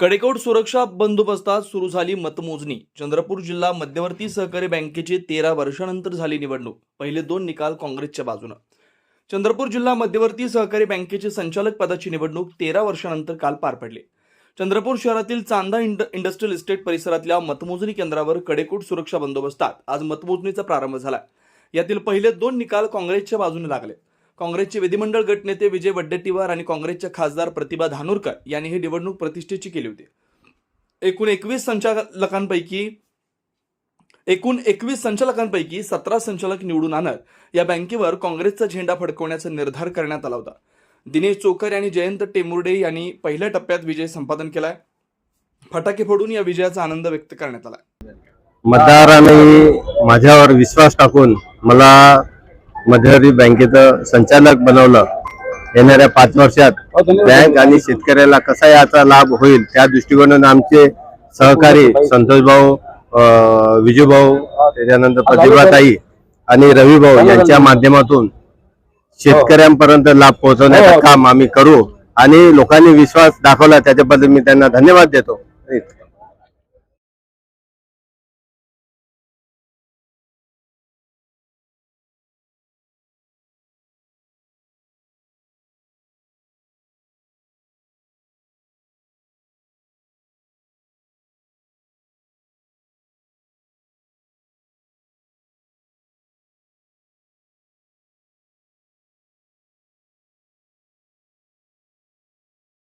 कडेकोट सुरक्षा बंदोबस्तात सुरू झाली मतमोजणी. चंद्रपूर जिल्हा मध्यवर्ती सहकारी बँकेची तेरा वर्षानंतर झाली निवडणूक. पहिले दोन निकाल काँग्रेसच्या बाजूनं. चंद्रपूर जिल्हा मध्यवर्ती सहकारी बँकेची संचालक पदाची निवडणूक तेरा वर्षानंतर काल पार पडली. चंद्रपूर शहरातील चांदा इंड इंडस्ट्रियल इस्टेट परिसरातल्या मतमोजणी केंद्रावर कडेकोट सुरक्षा बंदोबस्तात आज मतमोजणीचा प्रारंभ झाला. यातील पहिले दोन निकाल काँग्रेसच्या बाजूने लागले. काँग्रेसचे विधिमंडळ गटनेते विजय वड्डेट्टीवार आणि काँग्रेसच्या खासदार प्रतिभा धानोरकर यांनी ही निवडणूक प्रतिष्ठेची केली होती. एकूण एकवीस संचालकांपैकी एकूण एकवीस संचालकांपैकी सतरा संचालक निवडून आणत या बँकेवर काँग्रेसचा झेंडा फडकवण्याचा निर्धार करण्यात आला होता. दिनेश चोकर आणि जयंत टेमुर्डे यांनी पहिल्या टप्प्यात विजय संपादन केलाय. फटाके फोडून या विजयाचा आनंद व्यक्त करण्यात आला. मतदारांनी माझ्यावर विश्वास टाकून मला मध्यवर्ती बँकेचं संचालक बनवलं. येणाऱ्या पाच वर्षात बँक आणि शेतकऱ्याला कसा याचा लाभ होईल त्या दृष्टिकोनाने आमचे सहकारी संतोष भाऊ अं, विजूभाऊ त्याच्यानंतर प्रतिभाताई आणि रविभाऊ यांच्या माध्यमातून शेतकऱ्यांपर्यंत लाभ पोहोचवण्याचं काम आम्ही करू आणि लोकांनी विश्वास दाखवला त्याच्याबद्दल मी त्यांना धन्यवाद देतो.